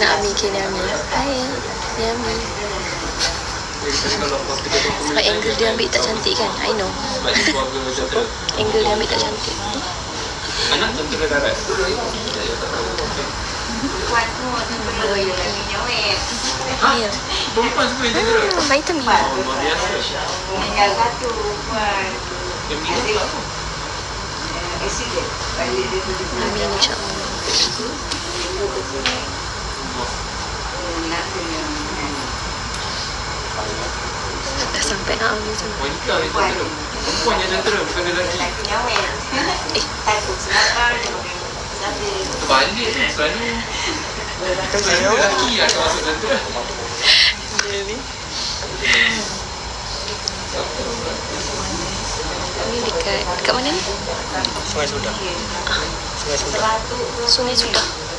Nak Ami ke ni Ami Hai Ni Ami Sebab angle dia ambil tak cantik kan I know Angle dia ambil tak cantik Anak tentera darat. Ha? Ya Perempuan semua yang tentera. Hmm, vitamin Luar biasa. Yang minum tak apa. Amin insyaAllah Dah sampai nak Ami tu Wanita yang tentera. Perempuan yang tentera bukan lelaki. Eh Terbalik tu selalu. Selalu lelaki yang akan masuk tentera. Ni dekat Dekat mana ni? Sungai Sudah. Sungai Sudah. Sungai Sudah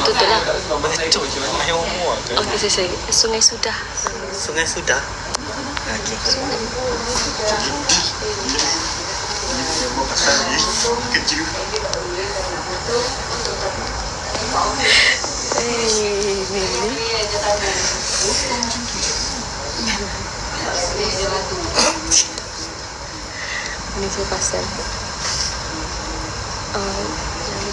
Betul lah Betul. Sungai umur tu. Okey saya saya Sungai Sudah Sungai Sudah. Okey. Pasal ni kecil. Eh, Meli Ini saya pasal uh,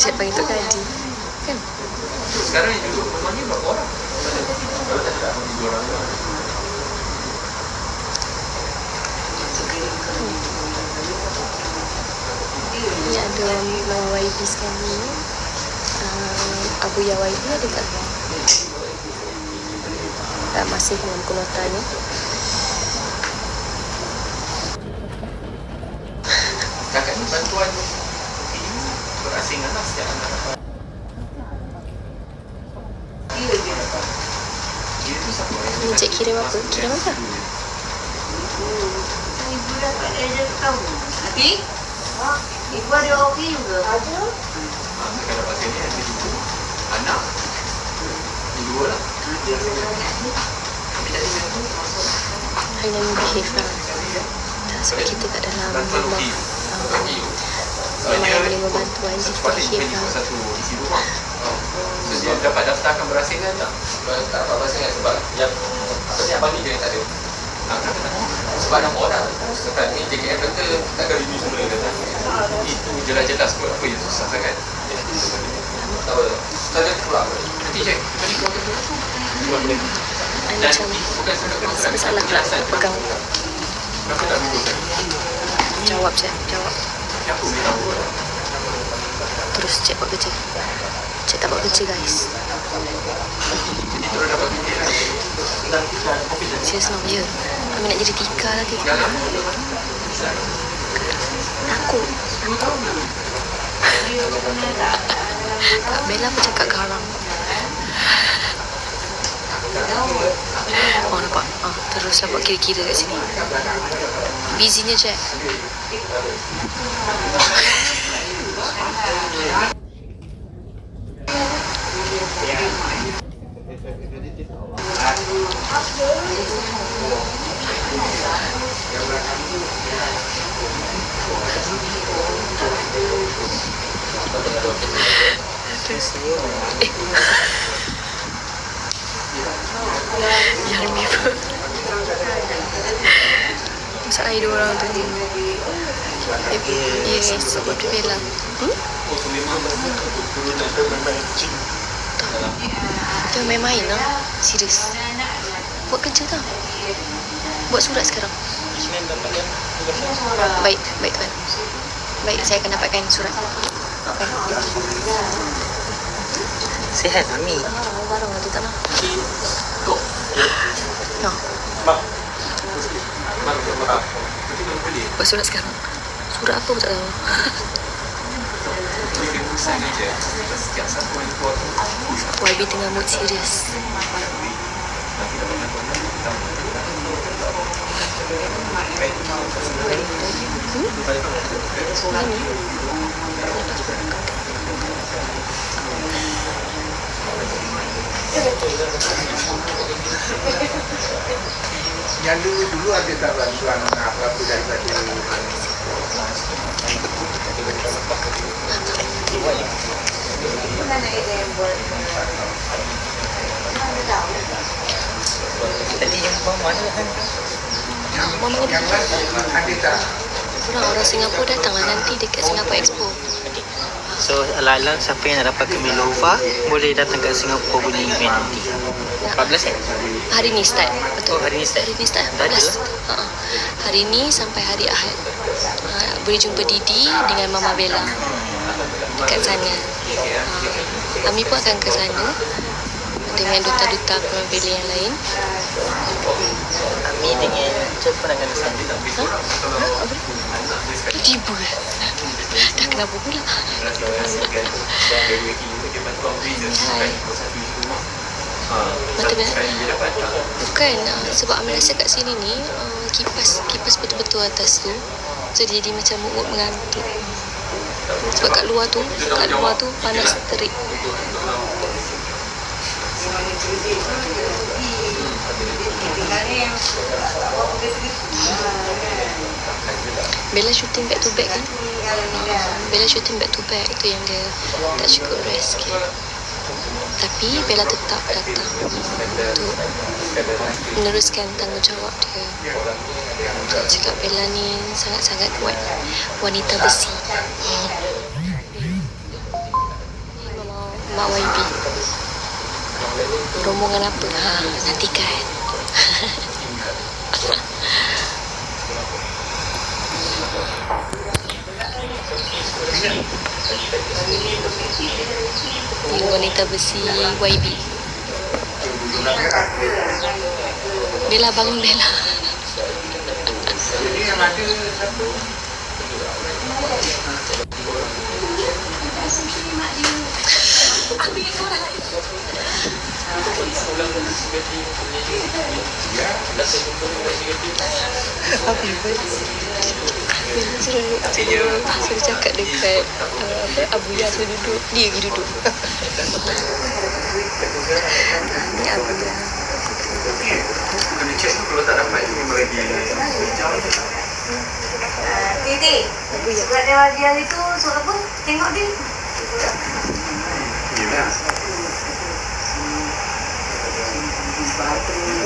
Cik panggil Tok Kadi Kan? Sekarang yang duduk rumah ni berapa orang? Kalau tak ada tiga orang. Ni ada Mama YB sekarang ni uh, Abu Ya YB ada tak? Tak masih dengan penonton ni Kakak ni bantuan ini berasingan lah setiap anak dapat. Dia tu siapa? Ni cik kirim apa? Kirim apa? Ibu dapat dia tahu. Nanti? Ibu ada okey juga. Ada. Ha, kakak dapat sini ada dua anak. Ni dua lah. Tapi tak ada. Satu masuk. Hanya behave lah Tak sebab kita kat dalam Bantuan rumah boleh membantu kan Sepatutnya behave bagi lah satu isi rumah. Oh. So, dia dapat daftarkan berasingan tak? Tak dapat berasingan sebab yang apa ni abang ni dia yang tak ada. Tak? Sebab enam orang. Sekarang ni JKM kata takkan review semula kata. Itu jelas-jelas kot apa yang susah sangat. Tak apa. Saya keluar. Nanti cek. Tadi keluar ke? Keluar boleh. I Dan bukan sebenarnya Serba salah pula pegang Kenapa tak dulu tadi? Jawab je Jawab? Terus cik buat kerja. Cik tak buat kerja guys. Serius no Ya Kami nak jadi tika lagi. Takut. Tak Bella pun cakap garang. Oh nampak. Ah, Terus dapat kira-kira kat sini Busynya je Terus Eh Yang ni pun Masalah hidup orang tu ni Sebab tu Bella. Hmm? So memang turunan Dia main-main lah. Serius. Buat kerja tau. Buat surat sekarang. Baik, baik tuan. Baik, saya akan dapatkan surat. Sihat Mami. Ah, barang ada tak nak. Nah, mak. Mak, mak. Tapi buat surat sekarang. Surat apa pun tak tahu. YB tengah mood serius. Yang dulu dulu ada tak bantuan apa-apa daripada Tadi jumpa mana kan? Mama yang ada tak? orang orang Singapura datanglah nanti dekat Singapore Expo. So ala-ala siapa yang nak dapat Kemilova boleh datang ke Singapura punya event nanti. 14 eh? Hari ni start. Betul. Oh, hari ni start. Hari ni start. Dah ada 14. Ha. Hari ni sampai hari Ahad. Boleh jumpa Didi dengan Mama Bella dekat sana. Ha. Ami pun akan ke sana dengan duta-duta Bella yang lain. Ami dengan siapa nak kena sana? Ha? Tiba. Dah kenapa pula? Hai. Mata Bella. Bukan uh, sebab Amir rasa kat sini ni uh, kipas kipas betul-betul atas tu. So dia jadi macam mood mengantuk. Sebab kat luar tu, kat luar tu panas terik. Bella shooting back to back kan? Bella shooting back to back tu yang dia tak cukup rest sikit. Tapi Bella tetap datang untuk meneruskan tanggungjawab dia. Cakap Bella ni sangat-sangat kuat. Wanita besi. Mak YB. Rombongan apa? Ha, nantikan. Ini wanita besi YB. Bella bangun Bella. Jadi yang ada satu Bella suruh duduk suruh, suruh cakap dekat uh, apa Abu Ya suruh duduk. Dia pergi duduk. Ni Abu Ya. Kena check tu kalau tak dapat dia memang lagi Titi, Ya. surat dia hari tu surat apa? Tengok dia.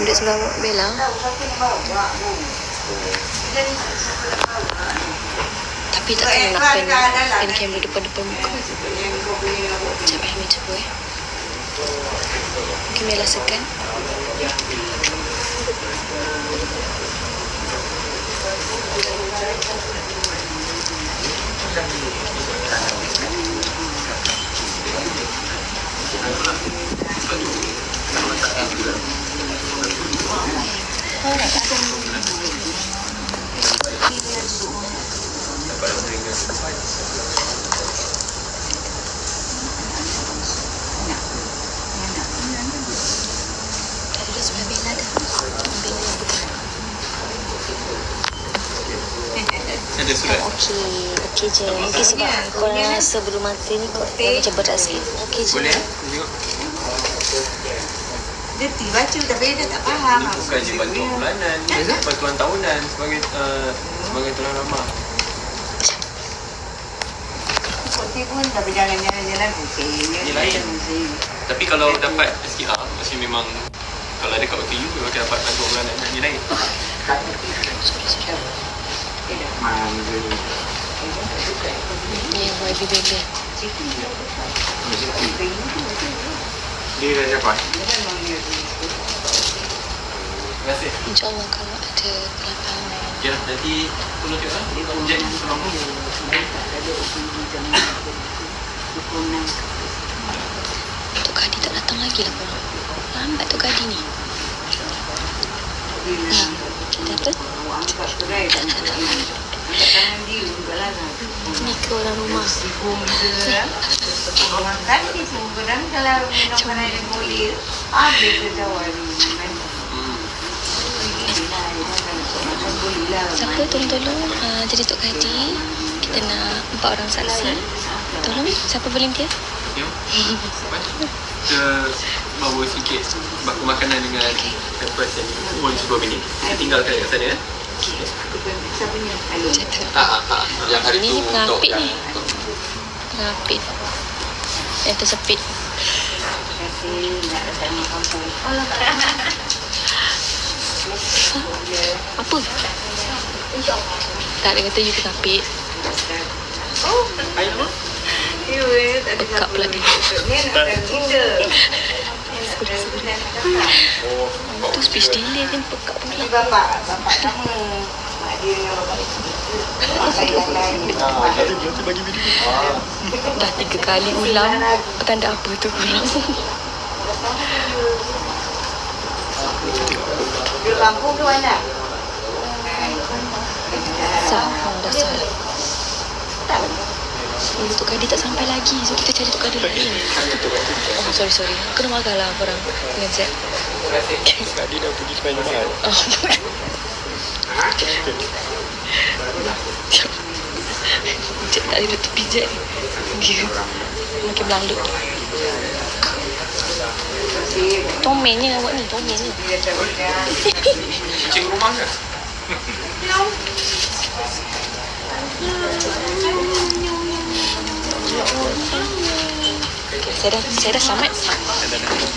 Yelah Sebelah Bella. Tapi tak tahu nak pen, pen kamera depan-depan muka. Sekejap eh, Ami cuba eh. Mungkin Bella segan. Dah. Yang. Ada surat Okey, okey je. Mungkin sebab kau rasa belum mata ni kau kau macam berat sikit. Okey je. Boleh eh? Tengok dia ti baca tapi dia tak faham. Ini bukan je bantuan bulanan Bantuan tahunan Sebagai uh, Sebagai tulang ramah Putih pun tapi jangan jalan-jalan putih. Dia lain. Tapi kalau dapat SKR Maksudnya memang Kalau ada kat OKU Memang kita dapat bantuan bulanan Ini lain Sorry, sorry. mangga Ni yang YB Bebe. Dia dah dapat. Terima kasih. InsyaAllah kalau ada kelapangan. Ya, nanti tolong cakap lah. Tolong hujan ni tolong tu. Tok Kadi tak datang lagi lah korang. Lambat Tok Kadi ni. Ya, kita apa? Ni ke orang rumah. Makan di Sumberan kalau minum air mulir, habis ke jawab Siapa tolong-tolong uh, jadi Tok Kadi. Kita nak empat orang saksi. Tolong siapa volunteer? Ya. Kita bawa sikit baku makanan dengan pepper yang pun 10 minit. Kita tinggalkan kat sana ya. Macam tu. Ah, ah, ah. Yang hari Ni tu pengapit ni. Rapid. Yang tersepit. Apa? Tak ada kata you pengapit. Pekak pula dia. Tu speech delay kan pekak pula. Bapak, bapak kamu. Mak dia bapak lain. Dah tiga kali ulang. Tanda apa tu Duduk kampung ke mana? Oh, dah salah. Oh, Tok Kadi tak sampai lagi. So, kita cari Tok Kadi lain. Oh, sorry, sorry. Kena marah lah korang dengan Z. Tadi dah pergi sepanjang mahal. Oh. Cik tak ada tepi Jack Dia makin berlalu Tomennya awak ni, tomennya kucing rumah ke? Saya dah, saya dah selamat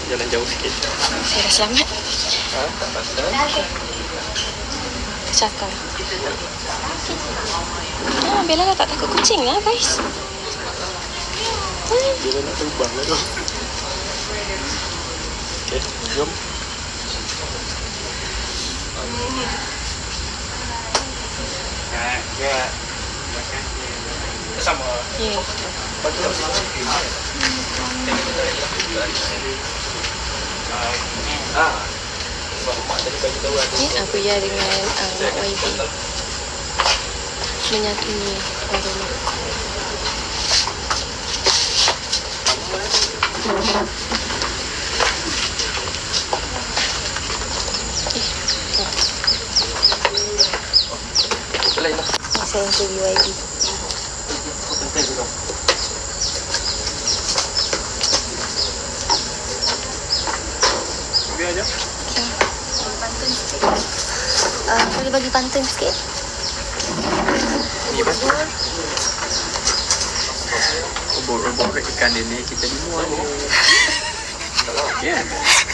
Jalan, jauh sikit. Saya dah selamat. Cakap Ah, Bella tak takut kucing lah guys Dia dah nak terbang lah tu. Jom. Sama. Ya Ah. Mak tadi bagi tahu ada. Ni aku ya dengan uh, Mak YB Menyatuni aroma Lain saya interview YB Biar aja. uh, Boleh bagi pantun sikit? Obor-obor ikan ini kita di muar ni. Ya.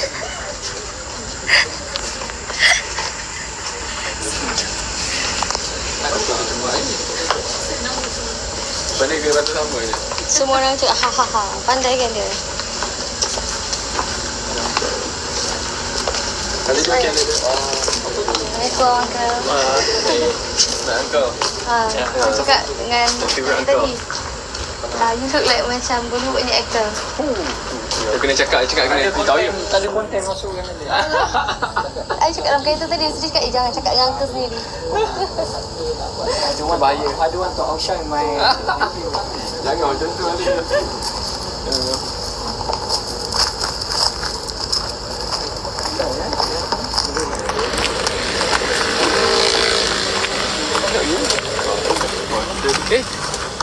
Mana ke rata sama je? Semua orang tu ha ha ha Pandai kan dia Kali tu kan ada. Assalamualaikum uncle Ah, nak engkau. Ha, aku cakap dengan Favorite tadi uncle. Ah, you look like macam Bollywood punya actor Kau kena cakap, cakap kena beritahu ya. Tak ada konten masuk kan ada. I cakap dalam kereta tadi Mesti cakap eh, jangan cakap dengan uncle sendiri Ada bahaya. Ada want to outshine my Jangan macam tu nanti. Okay.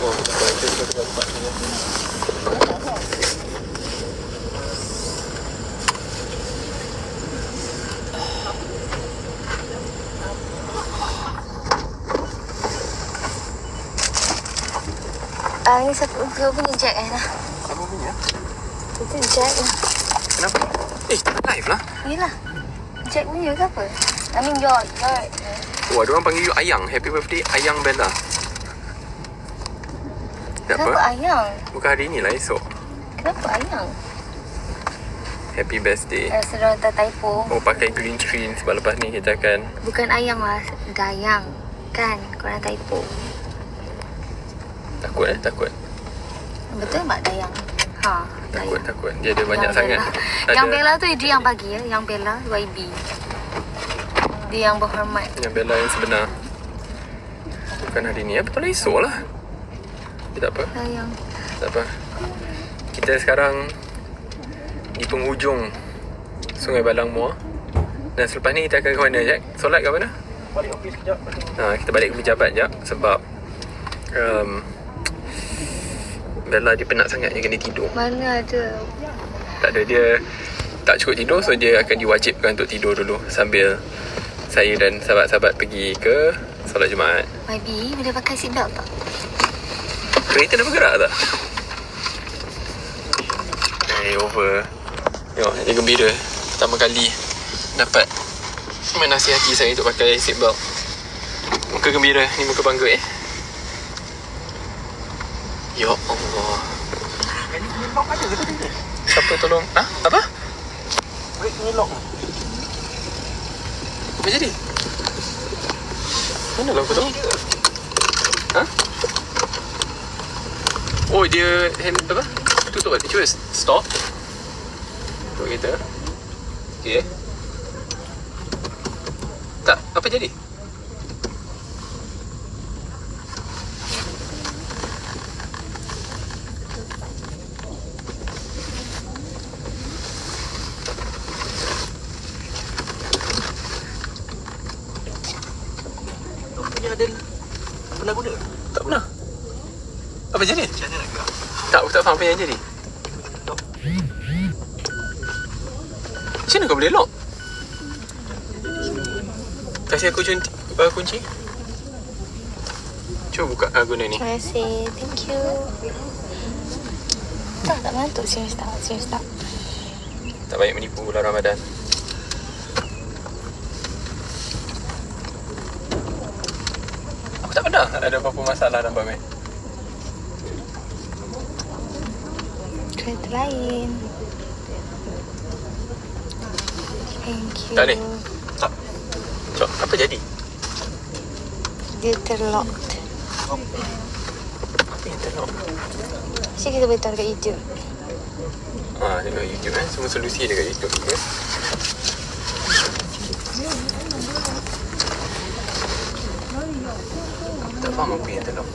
Oh, baca satu tempat ni. Ah, Ini satu kau punya jack eh lah Apa punya? Itu jack lah Kenapa? Eh, live lah. Yelah Jack punya ke apa? I mean your, your Oh, ada orang panggil you Ayang. Happy birthday Ayang Bella. Kenapa Kenapa? ayang? Bukan hari ni lah esok. Kenapa ayang? Happy birthday. Rasa orang tak typo. Oh pakai green screen sebab lepas ni kita akan Bukan ayang lah, dayang. Kan? Korang typo. Takut eh takut. Betul tak dayang? Ha, Takut dayang. takut. Dia ada banyak Yang sangat. Bella. Yang Bella tu dia yang bagi ya. Yang Bella YB. Dia yang berhormat. Yang Bella yang sebenar. Bukan hari ni. Ya betul lah esok lah. Tak apa. Dayang. Tak apa. Kita sekarang di penghujung Sungai Balang Muar. Dan selepas ni kita akan ke mana Jack? Solat ke mana? Balik office kejap. Ha, kita balik ke pejabat jap sebab um, Bella dia penat sangat dia kena tidur. Mana ada. Tak ada dia tak cukup tidur so dia akan diwajibkan untuk tidur dulu sambil saya dan sahabat-sahabat pergi ke solat Jumaat. YB boleh pakai seatbelt tak? Kereta dah bergerak tak? Eh, over. Tengok, dia gembira. Pertama kali dapat menasihati saya untuk pakai seatbelt. Muka gembira. Ni muka bangga eh. Ya Allah. Siapa tolong? Ha? Apa? Break ni lock. Apa jadi? Mana lah aku tahu? Ha? Oh dia hand, apa? Tutup kan? Cuba stop. Tutup kereta. Okay. Tak, apa jadi? Kau punya ada pernah guna? Tak pernah. Apa jadi? Macam mana nak gerak? Aku apa yang jadi. Macam mana kau boleh lock? Kasih aku kunci. Uh, kunci. Cuba buka uh, guna ni. Terima kasih. Thank you. Tak, tak mengantuk. Serius tak? Serius tak? Tak baik menipu bulan Ramadan. Aku tak pernah ada apa-apa masalah nampak meh. Kereta lain. Thank you. Tak boleh? Tak. Cok, apa jadi? Dia terlocked. Apa yang terlock? Mesti kita boleh tahu dekat YouTube. Ha, tengok YouTube eh. Semua solusi dekat YouTube. Okay? Aku tak faham apa yang terlock.